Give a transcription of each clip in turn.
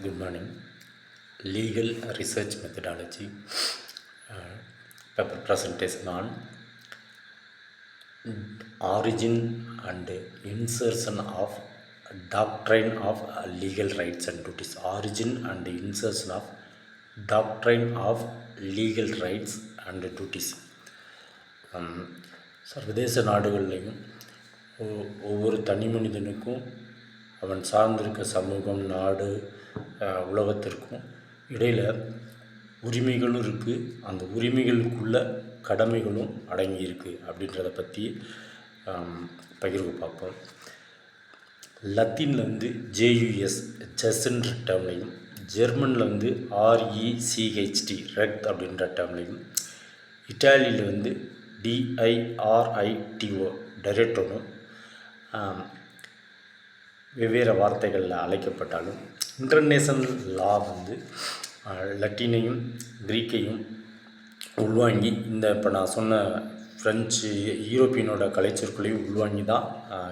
Good morning. Legal research methodology. Uh, paper presentation on origin and insertion of doctrine of uh, legal rights and duties. Origin and insertion of doctrine of legal rights and duties. Um, சர்வதேச நாடுகள்லையும் ஒ- ஒவ்வொரு தனி மனிதனுக்கும் அவன் சார்ந்திருக்க சமூகம் நாடு அஹ், உலகத்திற்கும் இடையில் உரிமைகளும் இருக்குது அந்த உரிமைகளுக்குள்ள கடமைகளும் அடங்கியிருக்கு அப்படின்றத பற்றி பகிர்வு பார்ப்போம். லத்தீனில் வந்து ஜேயுஎஸ் ஜெஸ்ன்ற டேர்ம்லையும் ஜெர்மனில் வந்து ஆர்இசிஹெச்டி ரெக்ட் அப்படின்ற டேர்ம்லையும் இட்டாலியில் வந்து டிஐஆர்ஐடிஓ டைரக்டரும் வெவ்வேறு வார்த்தைகளில் அழைக்கப்பட்டாலும் இன்டர்நேஷனல் லா வந்து லட்டினையும் கிரீக்கையும் உள்வாங்கி இந்த இப்போ நான் சொன்ன ஃப்ரெஞ்சு யூரோப்பியனோட கலைச்சொற்களையும் உள்வாங்கி தான்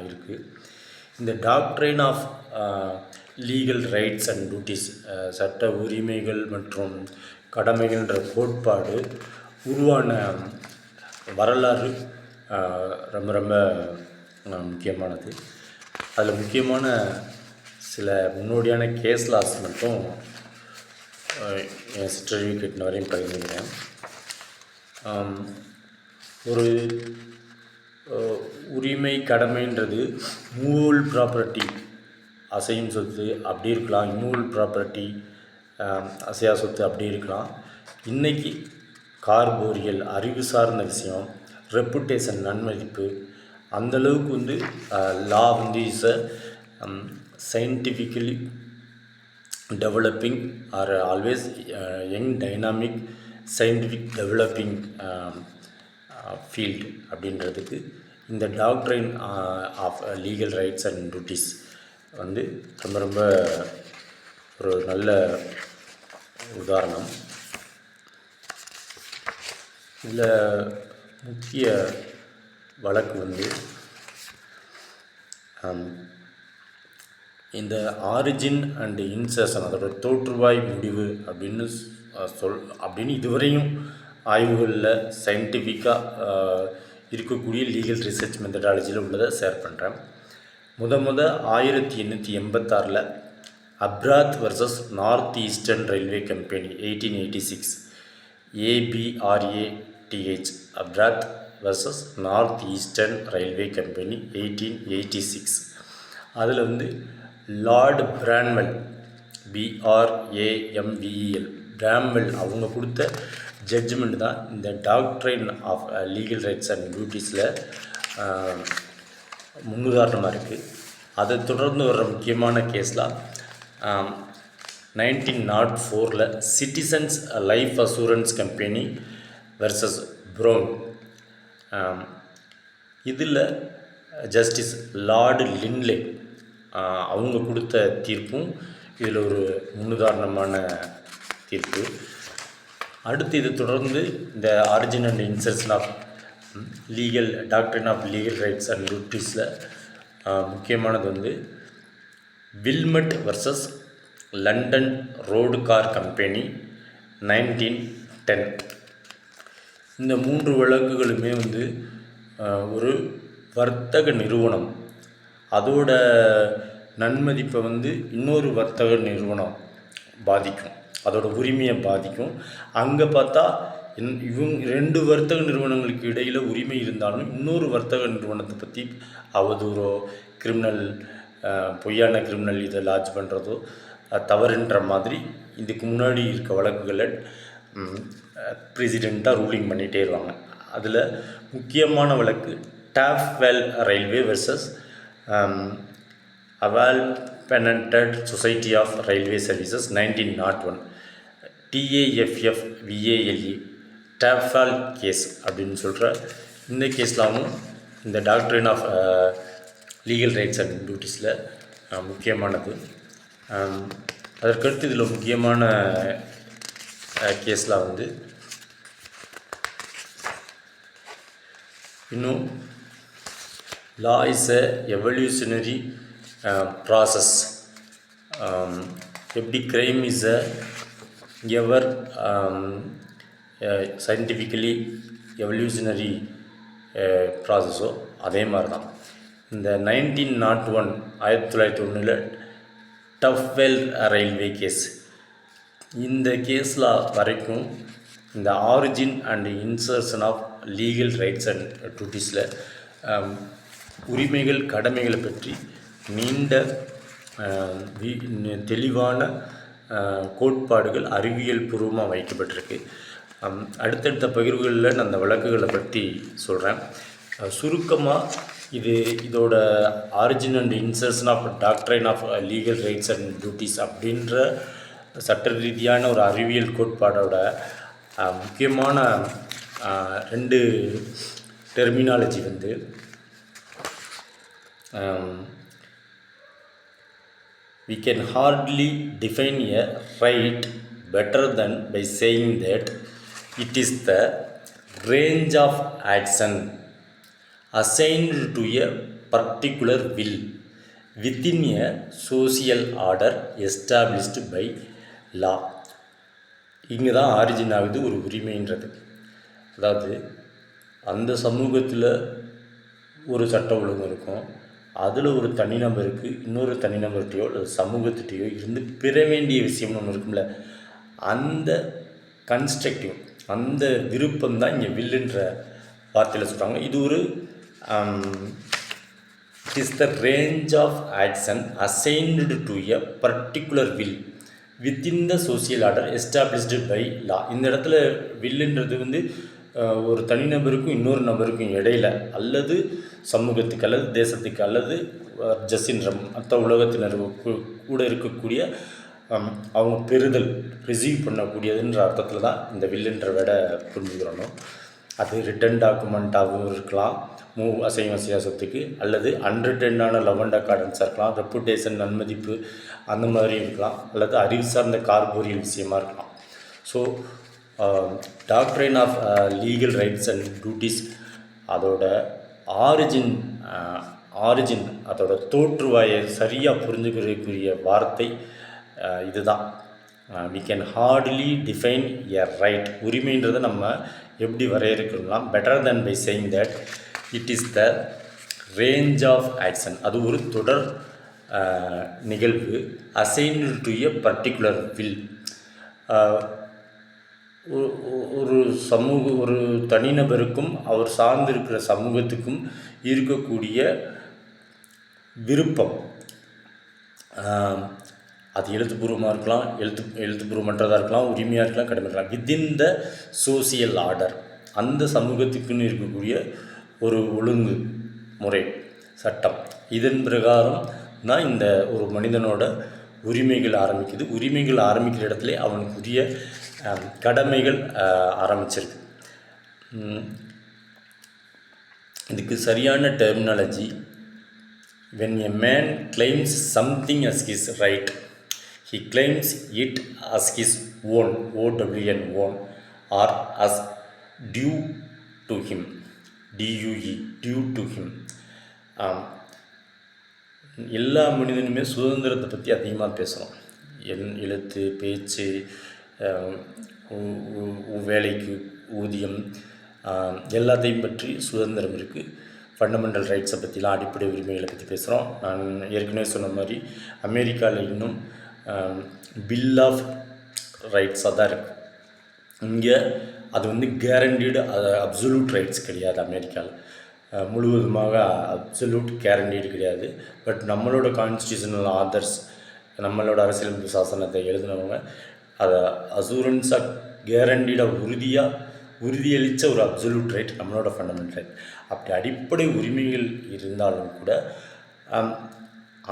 இருக்குது இந்த doctrine of legal rights and duties சட்ட உரிமைகள் மற்றும் கடமைகள்ன்ற கோட்பாடு உருவான வரலாறு ரொம்ப ரொம்ப முக்கியமானது. அதில் முக்கியமான சில முன்னோடியான கேஸ் லாஸ் மட்டும் என் சிற்றறிவு கிட்ட வரையும் பகிர்ந்துக்கிறேன். ஒரு உரிமை கடமைன்றது மூவல் ப்ராப்பர்ட்டி அசையும் சொத்து அப்படி இருக்கலாம். இம்மூவல் ப்ராப்பர்ட்டி அசையா சொத்து அப்படி இருக்கலாம். இன்றைக்கி கார்போரியல் அறிவு சார்ந்த விஷயம் ரெப்புடேஷன் நன்மதிப்பு அந்தளவுக்கு வந்து லா வந்து is a scientifically developing or always uh, young dynamic scientific developing um, uh, field அப்படின்றதுக்கு இந்த doctrine of legal rights and duties வந்து ரொம்ப ரொம்ப ஒரு நல்ல உதாரணம். இதில் முக்கிய வழக்கு வந்து um, இந்த ஆரிஜின் அண்டு இன்சர்ஷன் அதோட தோற்றுவாய் முடிவு அப்படின்னு சொல் அப்படின்னு இதுவரையும் ஆய்வுகளில் சயின்டிஃபிக்காக இருக்கக்கூடிய லீகல் ரிசர்ச் மெத்தடாலஜியில் உள்ளதை ஷேர் பண்ணுறேன் முத முத ஆயிரத்தி எண்ணூற்றி எண்பத்தாறில் Abrath versus north eastern railway company eighteen eighty six ABRA TH Abrath versus north eastern railway company eighteen eighty six அதில் வந்து லார்டு பிரான்வெல் பிஆர்ஏஎம்விஇஎல் பிராம்வெல் அவங்க கொடுத்த ஜட்ஜ்மெண்ட் தான் இந்த doctrine of legal rights and டியூட்டிஸில் முன்னுதாரணமாக இருக்குது அதை தொடர்ந்து வர்ற முக்கியமான கேஸ்லாம் நைன்டீன் நாட் ஃபோரில் citizens life assurance company versus Brown இதில் ஜஸ்டிஸ் லார்டு லின்லே அவங்க கொடுத்த தீர்ப்பும் இதில் ஒரு முன்னுதாரணமான தீர்ப்பு. அடுத்து இது தொடர்ந்து இந்த origin and insertion of legal doctrine of legal rights and டியூட்டிஸில் முக்கியமானது வந்து Willmott versus London road car company nineteen ten இந்த மூன்று வழக்குகளுமே வந்து ஒரு வர்த்தக நிறுவனம். அதோட நன்மதிப்பை வந்து இன்னொரு வர்த்தக நிறுவனம் பாதிக்கும். அதோட உரிமையை பாதிக்கும். அங்கே பார்த்தா இன்- இவங்க ரெண்டு வர்த்தக நிறுவனங்களுக்கு இடையில் உரிமை இருந்தாலும் இன்னொரு வர்த்தக நிறுவனத்தை பற்றி அவதூறோ கிரிமினல் பொய்யான கிரிமினல் இதை லாட்ஜ் பண்ணுறதோ தவறுன்ற மாதிரி இதுக்கு முன்னாடி இருக்க வழக்குகளை பிரசிடெண்ட்டாக ரூலிங் பண்ணிகிட்டே இருவாங்க அதில் முக்கியமான வழக்கு Taff Vale railway versus amalgamated society of railway services nineteen nought one TAFF VALE Taff Vale case அப்படின்னு சொல்கிற இந்த கேஸ்லாமும் இந்த doctrine of legal rights and டியூட்டிஸில் முக்கியமானது. அதற்கடுத்து இதில் முக்கியமான கேஸ்லாம் வந்து இன்னும் law is a evolutionary Uh, process. Um, எப்படி crime is a ever scientifically evolutionary ப்ராசஸோ அதே மாதிரி தான் இந்த நைன்டீன் நாட் ஒன் ஆயிரத்தி தொள்ளாயிரத்தி ஒன்றில் டஃப்வெல் ரயில்வே கேஸ் இந்த கேஸில் வரைக்கும் இந்த origin and insertion of legal rights and டியூட்டிஸில் உரிமைகள் கடமைகளை பற்றி நீண்ட தெளிவான கோட்பாடுகள் அறிவியல் பூர்வமாக வைக்கப்பட்டிருக்கு. அடுத்தடுத்த பகிர்வுகளில் நான் அந்த வழக்குகளை பற்றி சொல்கிறேன் சுருக்கமாக இது இதோட origin and insertion of doctrine of legal rights and duties அப்படின்ற சட்ட ரீதியான ஒரு அறிவியல் கோட்பாடோட முக்கியமான ரெண்டு டெர்மினாலஜி வந்து we can hardly define a right better than by saying that it is the range of action assigned to a particular will within a social order established by law இங்கே தான் ஆரிஜின் ஆகுது ஒரு உரிமைன்றது அதாவது அந்த சமூகத்தில் ஒரு சட்ட ஒழுங்கு இருக்கும் அதில் ஒரு தனிநபருக்கு இன்னொரு தனிநபர்கிட்டையோ அல்லது சமூகத்திட்டையோ இருந்து பெற வேண்டிய விஷயம்னு ஒன்று இருக்கும்ல. அந்த கன்ஸ்ட்ரக்டிவ் அந்த விருப்பம் தான் இங்கே வில்லுன்ற வார்த்தையில் சொல்கிறாங்க இது ஒரு it is the range of action assigned to a particular will within the social order established by law இந்த இடத்துல வில்லுன்றது வந்து ஒரு தனிநபருக்கும் இன்னொரு நபருக்கும் இடையில அல்லது சமூகத்துக்கு அல்லது தேசத்துக்கு அல்லது ஜஸ்ஸின்ற மற்ற உலகத்தினர் கூட இருக்கக்கூடிய அவங்க பெறுதல் ரிசீவ் பண்ணக்கூடியதுன்ற அர்த்தத்தில் தான் இந்த வில்லுன்ற விட புரிஞ்சுக்கிறணும் அது ரிட்டன் டாக்குமெண்ட்டாகவும் இருக்கலாம். மூவ் அசைவ அசையா அல்லது அன்ரிட்டனான லவண்டா கார்டன்ஸாக இருக்கலாம். ரெப்புடேஷன் நன்மதிப்பு அந்த மாதிரியும் இருக்கலாம். அல்லது அறிவு சார்ந்த கார்போரியல் விஷயமா இருக்கலாம். So doctrine of legal rights and duties அதோட ஆரிஜின் ஆரிஜின் uh, அதோட தோற்றுவாயை சரியாக புரிஞ்சுக்கிறதுக்குரிய வார்த்தை uh, இதுதான். We can hardly define a right உரிமைன்றதை நம்ம எப்படி வரையறுக்கணும்னா better then by saying that it is the range of action அது ஒரு தொடர் uh, நிகழ்வு assigned to a particular will ஒரு சமூக ஒரு தனிநபருக்கும் அவர் சார்ந்திருக்கிற சமூகத்துக்கும் இருக்கக்கூடிய விருப்பம். அது எழுத்துப்பூர்வமாக இருக்கலாம் எழுத்து எழுத்துப்பூர்வமற்றதாக இருக்கலாம் உரிமையாக இருக்கலாம் கடமை இருக்கலாம். வித்தின் த சோசியல் ஆர்டர் அந்த சமூகத்துக்குன்னு இருக்கக்கூடிய ஒரு ஒழுங்கு முறை சட்டம். இதன் பிரகாரம் தான் இந்த ஒரு மனிதனோட உரிமைகள் ஆரம்பிக்குது. உரிமைகள் ஆரம்பிக்கிற இடத்துல அவனுக்குரிய கடமைகள் ஆரம்பிச்சிருக்கு இதுக்கு சரியான terminology when a man claims something as his right he claims it as his own OWN own or as due to him DUE due to him எல்லா மனிதனுமே சுதந்திரத்தை பற்றி அதிகமாக பேசுகிறோம் என் எழுத்து பேச்சு வேலைக்கு ஊதியம் எல்லாத்தையும் பற்றி சுதந்திரம் இருக்குது ஃபண்டமெண்டல் ரைட்ஸை பற்றிலாம் அடிப்படை உரிமைகளை பற்றி பேசுகிறோம் நான் ஏற்கனவே சொன்ன மாதிரி அமெரிக்காவில் இன்னும் பில் ஆஃப் ரைட்ஸாக தான் இருக்குது இங்கே அது வந்து கேரண்டீடு அது அப்சல்யூட் ரைட்ஸ் கிடையாது அமெரிக்காவில் முழுவதுமாக அப்சல்யூட் கேரண்டீடு கிடையாது. பட் நம்மளோட கான்ஸ்டியூஷனல் ஆதர்ஸ் நம்மளோட அரசியலமைப்பு சாசனத்தை எழுதினவங்க அதை அசூரன்ஸாக கேரண்டிடாக உறுதியாக உறுதியளித்த ஒரு அப்சல்யூட் ரைட் நம்மளோட ஃபண்டமெண்டல் ரைட் அப்படி அடிப்படை உரிமைகள் இருந்தாலும் கூட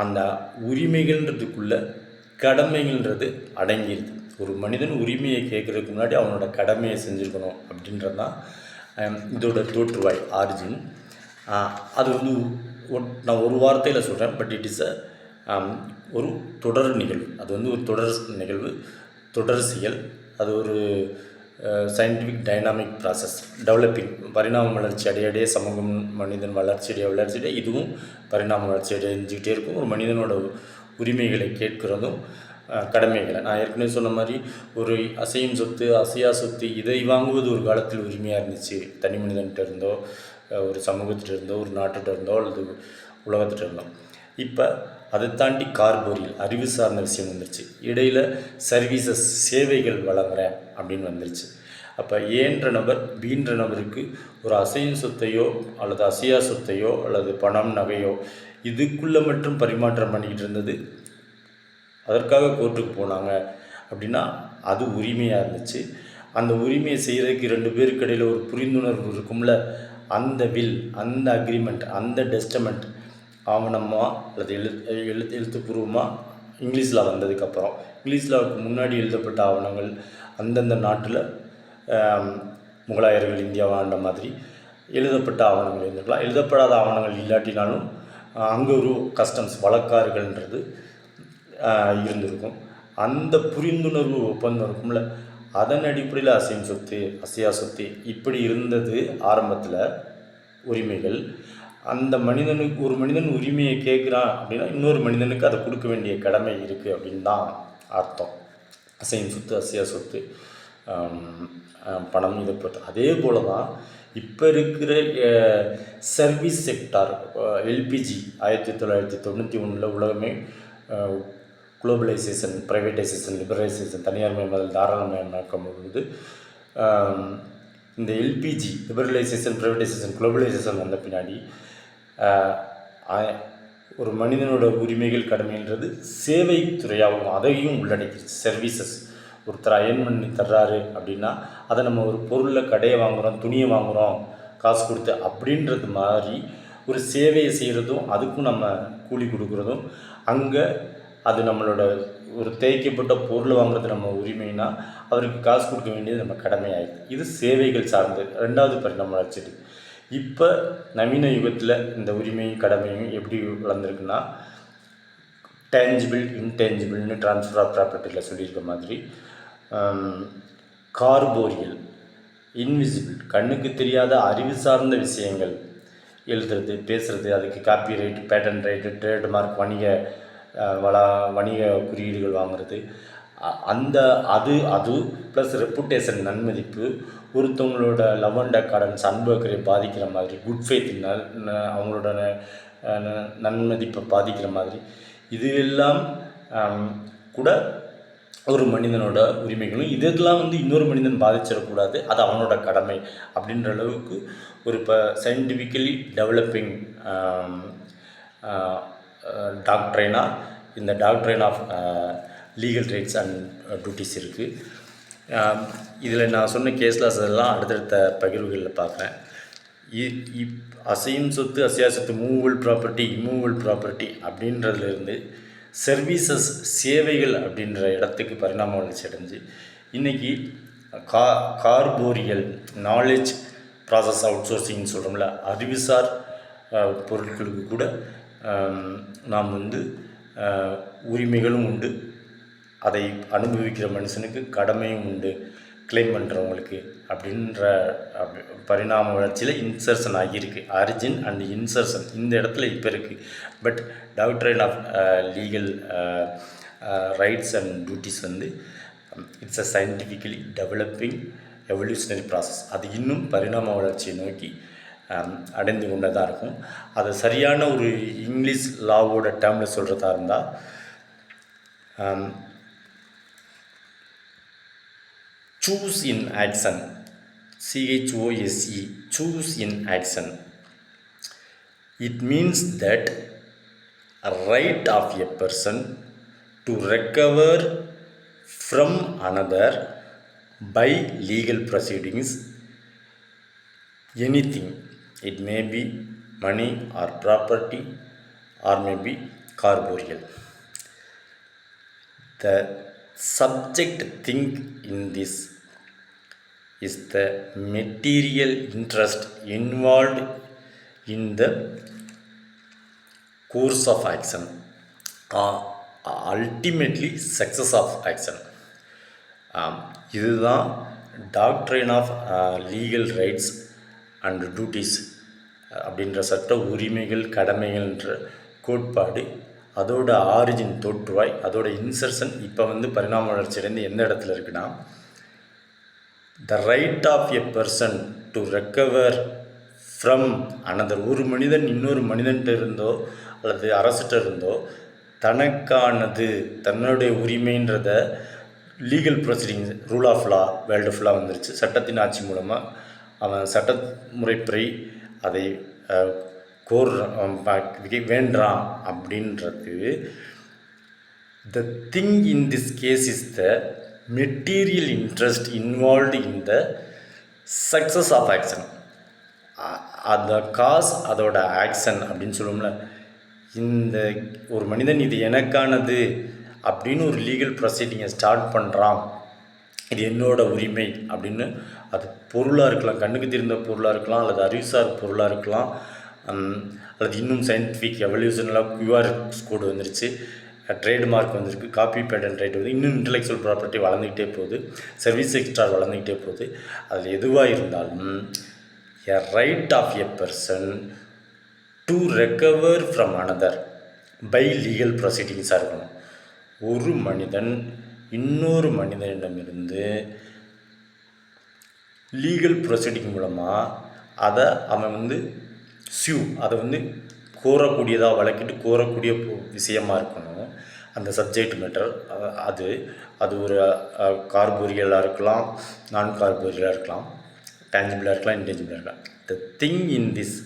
அந்த உரிமைகள்ன்றதுக்குள்ள கடமைகள்ன்றது அடங்கிடுது ஒரு மனிதன் உரிமையை கேட்குறதுக்கு முன்னாடி அவனோட கடமையை செஞ்சுருக்கணும் அப்படின்றது தான் இதோட தோற்றுவாய் ஆரிஜின் அது வந்து நான் ஒரு வார்த்தையில் சொல்கிறேன் பட் இட் இஸ் அ ஒரு தொடர் நிகழ்வு. அது வந்து ஒரு தொடர் நிகழ்வு. தொடர்சியல் அது ஒரு சயின்டிஃபிக் டைனாமிக் ப்ராசஸ் டெவலப்பிங் பரிணாம வளர்ச்சி அடையடைய சமூகம் மனிதன் வளர்ச்சி அடைய வளர்ச்சி அடைய இதுவும் பரிணாம வளர்ச்சி அடைஞ்சிக்கிட்டே இருக்கும். ஒரு மனிதனோட உரிமைகளை கேட்கிறதும் கடமைகளை. நான் ஏற்கனவே சொன்ன மாதிரி ஒரு அசையும் சொத்து அசையா சொத்து இதை வாங்குவது ஒரு காலத்தில் உரிமையாக இருந்துச்சு. தனி மனிதன்கிட்ட இருந்தோ ஒரு சமூகத்திட்ட இருந்தோ ஒரு நாட்டுகிட்ட இருந்தோ அல்லது உலகத்திட்ட இருந்தோ. இப்போ அதை தாண்டி கார்போரியல் அறிவு சார்ந்த விஷயம் வந்துருச்சு. இடையில் சர்வீசஸ் சேவைகள் வழங்குறேன் அப்படின்னு வந்துருச்சு. அப்போ ஏன்ற நபர் பீன்ற நபருக்கு ஒரு அசையும் சொத்தையோ அல்லது அசையா சொத்தையோ அல்லது பணம் நகையோ இதுக்குள்ளே மட்டும் பரிமாற்றம் பண்ணிக்கிட்டு இருந்தது. அதற்காக கோர்ட்டுக்கு போனாங்க. அப்படின்னா அது உரிமையாக இருந்துச்சு. அந்த உரிமையை செய்கிறதுக்கு ரெண்டு பேருக்கு இடையில் ஒரு புரிந்துணர்வு இருக்கும்ல? அந்த வில் அந்த அக்ரிமெண்ட் அந்த டெஸ்டமெண்ட் ஆவணமாக அல்லது எழுத்து எழுத்து எழுத்துப்பூர்வமாக இங்கிலீஷில் வந்ததுக்கப்புறம். இங்கிலீஷில் முன்னாடி எழுதப்பட்ட ஆவணங்கள் அந்தந்த நாட்டில் முகலாயர்கள் இந்தியாவை ஆண்ட மாதிரி எழுதப்பட்ட ஆவணங்கள் இருந்திருக்கலாம் எழுதப்படாத ஆவணங்கள் இல்லாட்டினாலும் அங்கே ஒரு கஸ்டம்ஸ் வழக்காறுகள்ன்றது இருந்திருக்கும். அந்த புரிந்துணர்வு ஒப்பந்தம் இருக்கும்ல அதன் அடிப்படையில் அசையும் சொத்து அசையா சொத்து இப்படி இருந்தது ஆரம்பத்தில் உரிமைகள். அந்த மனிதனுக்கு ஒரு மனிதன் உரிமையை கேட்குறான் அப்படின்னா இன்னொரு மனிதனுக்கு அதை கொடுக்க வேண்டிய கடமை இருக்குது அப்படின்னு தான் அர்த்தம். அசையும் சொத்து அசையா சொத்து பணம் இதை பொறுத்து அதே போல தான் இப்போ இருக்கிற சர்வீஸ் செக்டார் எல்பிஜி ஆயிரத்தி தொள்ளாயிரத்தி தொண்ணூற்றி ஒன்றில் உலகமே குளோபலைசேஷன் ப்ரைவேட்டைசேஷன் லிபரலைசேஷன் தனியார் மயமாதல் தாராளமயமாக்கும் பொழுது இந்த எல்பிஜி லிபரலைசேஷன் ப்ரைவேட்டைசேஷன் குளோபலைசேஷன் வந்த பின்னாடி ஒரு மனிதனோட உரிமைகள் கடமைன்றது சேவை துறையாகவும் அதையும் உள்ளடக்கிடுச்சு சர்வீசஸ் ஒருத்தர் அயன் பண்ணி தர்றாரு அப்படின்னா அதை நம்ம ஒரு பொருளில் கடையை வாங்குகிறோம் துணியை வாங்குகிறோம் காசு கொடுத்து அப்படின்றது மாதிரி ஒரு சேவையை செய்கிறதும் அதுக்கும் நம்ம கூலி கொடுக்குறதும் அங்கே அது நம்மளோட ஒரு தேய்க்கப்பட்ட பொருள் வாங்குறது நம்ம உரிமைனா அவருக்கு காசு கொடுக்க வேண்டியது நம்ம கடமையாயிடுது இது சேவைகள் சார்ந்து ரெண்டாவது பரிணாம வளர்ச்சி இப்போ நவீன யுகத்தில் இந்த உரிமையும் கடமையும் எப்படி வளர்ந்துருக்குன்னா டேஞ்சிபிள் இன்டேஞ்சிபிள்னு ட்ரான்ஸ்ஃபர் ஆஃப் ப்ராப்பர்ட்டியில் சொல்லியிருக்க மாதிரி கார்போரியல் இன்விசிபிள் கண்ணுக்கு தெரியாத அறிவு சார்ந்த விஷயங்கள் எழுதுறது பேசுகிறது அதுக்கு copyright patent right trademark வணிக வள வணிக குறியீடுகள் வாங்குறது. அந்த அது அது ப்ளஸ் ரெப்புடேஷன் நன்மதிப்பு ஒருத்தவங்களோட லவ் அண்ட் அக்கார்டன்ஸ் அன்பக்கரை பாதிக்கிற மாதிரி குட் ஃபேத் நல் அவங்களோட ந- நன்மதிப்பை பாதிக்கிற மாதிரி. இது எல்லாம் கூட ஒரு மனிதனோட உரிமைகளும் இதெல்லாம் வந்து இன்னொரு மனிதன் பாதிச்சிடக்கூடாது அது அவனோட கடமை அப்படின்ற அளவுக்கு ஒரு இப்போ சயின்டிஃபிக்கலி டெவலப்பிங் டாக்ட்ரைனாக இந்த doctrine of legal rights and duties இருக்குது இதில் நான் சொன்ன கேஸ்லாஸ் எல்லாம் அடுத்தடுத்த பகிர்வுகளில் பார்க்குறேன் இ- இப் அசையும் சொத்து அசையா சொத்து மூவல் ப்ராப்பர்ட்டி இம்மூவல் ப்ராப்பர்ட்டி அப்படின்றதுலேருந்து சர்வீசஸ் சேவைகள் அப்படின்ற இடத்துக்கு பரிணாம வளர்ச்சி அடைஞ்சு இன்றைக்கி கா கார்போரியல் நாலேஜ் ப்ராசஸ் அவுட் சோர்சிங்னு சொல்கிறோம்ல அறிவுசார் பொருட்களுக்கு கூட நாம் வந்து உரிமைகளும் உண்டு. அதை அனுபவிக்கிற மனுஷனுக்கு கடமையும் உண்டு. கிளைம் பண்ணுறவங்களுக்கு அப்படின்ற அப்படி- பரிணாம வளர்ச்சியில் இன்சர்ஷன் ஆகியிருக்கு. அரிஜின் அண்ட் இன்சர்ஷன் இந்த இடத்துல இப்போ இருக்குது but doctrine of legal rights and duties வந்து it's a scientifically developing evolutionary process அது இன்னும் பரிணாம வளர்ச்சியை நோக்கி அடைந்து கொண்டதாக இருக்கும் அது சரியான ஒரு இங்கிலீஷ் லாவோட டேர்மில் சொல்கிறதா இருந்தால் chose in action CHOSE chose in action it means that right of a person to recover from another by proceedings anything it may be money or property or maybe corporeal the subject thing in this is the material interest involved in the course of action or ultimately success of action ஆம், இதுதான் doctrine of legal rights and duties அப்படின்ற சட்ட உரிமைகள் கடமைகள்ன்ற கோட்பாடு அதோட origin தோற்றுவாய் அதோட insertion இப்போ வந்து பரிணாம வளர்ச்சியடைந்து எந்த இடத்துல இருக்குன்னா the right of a person to recover from another ஒரு மனிதன் இன்னொரு மனிதன்கிட்ட இருந்தோ அல்லது அரசிட்ட இருந்தோ தனக்கானது தன்னுடைய உரிமைன்றத legal proceedings rule of law world ஃபுல்லாக வந்துருச்சு. சட்டத்தின் ஆட்சி மூலமாக அவன் சட்டமுறைப்படி அதை அஹ், கோர் வேண்டான் அப்படின்றது the thing in this case is the material interest involved in the success of action அந்த காஸ் அதோட ஆக்ஷன் அப்படின்னு சொல்லுவோம்ல இந்த ஒரு மனிதன் இது எனக்கானது அப்படின்னு ஒரு லீகல் ப்ரொசீடிங்கை ஸ்டார்ட் பண்ணுறான் இது என்னோட உரிமை அப்படின்னு அது பொருளாக இருக்கலாம். கண்ணுக்கு தெரிந்த பொருளாக இருக்கலாம் அல்லது அறிவுசார் பொருளாக இருக்கலாம். அல்லது இன்னும் சயின்டிஃபிக் எவல்யூஷனெலாம் கியூஆர் கோடு வந்துருச்சு. ட்ரேட்மார்க் வந்திருக்கு. காப்பி பேட்டன் ரைட் வந்து இன்னும் இன்டெலெக்சுவல் ப்ராப்பர்ட்டி வளர்ந்துக்கிட்டே போகுது. சர்வீஸ் எக்ஸ்ட்ரா வளர்ந்துக்கிட்டே போகுது. அதில் எதுவாக இருந்தாலும் a right of a person to recover from another by legal ப்ரொசீடிங்ஸாக இருக்கணும். ஒரு மனிதன் இன்னொரு மனிதனிடமிருந்து லீகல் ப்ரொசீடிங் மூலமாக அதை அவன் வந்து சியூ அதை வந்து கோரக்கூடியதாக வழக்கிட்டு கோரக்கூடிய விஷயமா இருக்கணும். அந்த சப்ஜெக்ட் மேட்டர் அது அது ஒரு கார்போரியலாக இருக்கலாம் நான் கார்போரியலாக இருக்கலாம் டேஞ்சிபிளாக இருக்கலாம் இன்டேஞ்சிபிளாக இருக்கலாம். The thing in this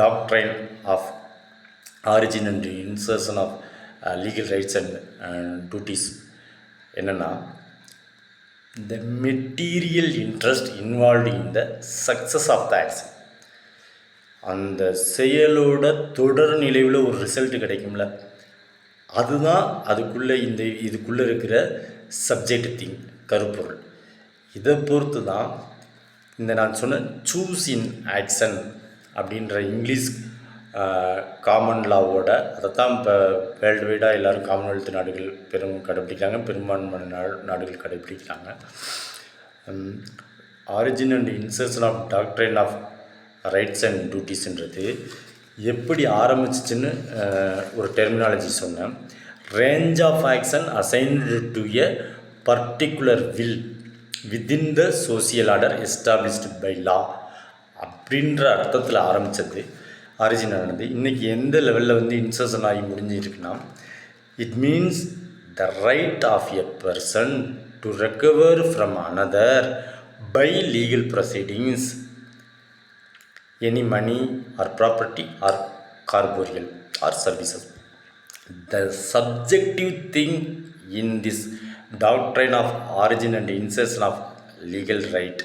doctrine of origin and insertion of legal rights and duties என்னென்னா the material interest involve in the success of the action. அந்த செயலோட தொடர் நிலைவில் ஒரு ரிசல்ட் கிடைக்கும்ல. அதுதான் அதுக்குள்ளே இந்த இதுக்குள்ளே இருக்கிற சப்ஜெக்ட் திங் கருப்பொருள். இதை பொறுத்து தான் இந்த நான் சொன்ன சூஸ் இன் ஆக்ஷன் அப்படின்ற இங்கிலீஷ் காமன் லாவோட அதை தான் இப்போ வேர்ல்டு வைடாக எல்லோரும் காமன்வெல்த் நாடுகள் பெரும் கடைப்பிடிக்கிறாங்க பெரும்பான்மையான நா- நாடுகள் கடைப்பிடிக்கிறாங்க. Origin and insertion of doctrine of rights and டியூட்டிஸ்ன்றது எப்படி ஆரம்பிச்சிச்சுன்னு ஒரு டெர்மினாலஜி சொன்னேன். Range of action assigned to a particular will within the social order established by law அப்படின்ற அர்த்தத்தில் ஆரம்பித்தது ஆரிஜின் ஆனது இன்றைக்கி எந்த லெவலில் வந்து இன்சர்ஷன் ஆகி முடிஞ்சிருக்குன்னா it means the right of a person to recover from another by legal proceedings any money or property or corporeal or services the subjective thing in this doctrine of origin and insertion of legal right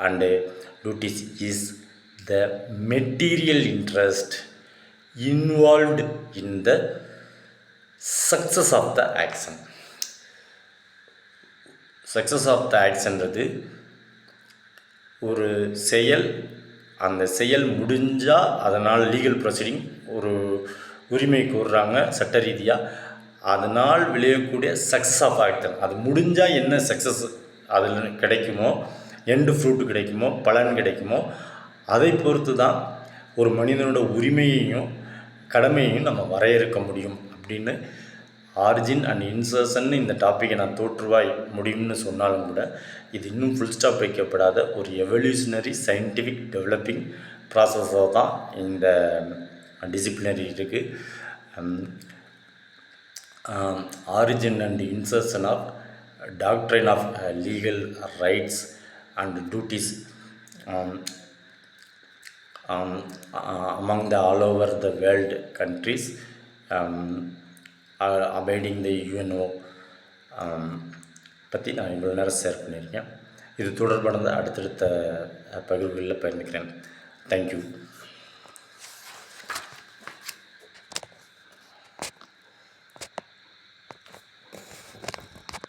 and duties is the material interest involved in the success of the action success of the ஆக்ஷன்றது ஒரு செயல் அந்த செயல் முடிஞ்சால் அதனால் legal proceeding ஒரு உரிமை கோர்றாங்க சட்ட ரீதியாக அதனால் விளையக்கூடிய சக்ஸஸ் ஆஃப் ஆக்ஷன் அது முடிஞ்சால் என்ன சக்ஸஸ் அதில் கிடைக்குமோ எண்டு ஃப்ரூட் கிடைக்குமோ பலன் கிடைக்குமோ அதை பொறுத்து தான் ஒரு மனிதனோட உரிமையையும் கடமையையும் நம்ம வரையறுக்க முடியும் அப்படின்னு ஆரிஜின் அண்ட் இன்சர்ஷன் இந்த டாப்பிக்கை நான் தோற்றுவாய் முடியும்னு சொன்னாலும் கூட இது இன்னும் ஃபுல் ஸ்டாப் வைக்கப்படாத ஒரு எவல்யூஷனரி சயின்டிஃபிக் டெவலப்பிங் ப்ராசஸாக தான் இந்த டிசிப்ளினரி இருக்குது origin and insertion of doctrine of legal rights and duties Um, uh, among the all over the world countries um, are abiding the UNO um, பற்றி நான் இவ்வளோ நேரம் share பண்ணியிருக்கேன். இது தொடர்பானது அடுத்தடுத்த பகிர்வுகளில் பகிர்ந்துக்கிறேன் தேங்க்யூ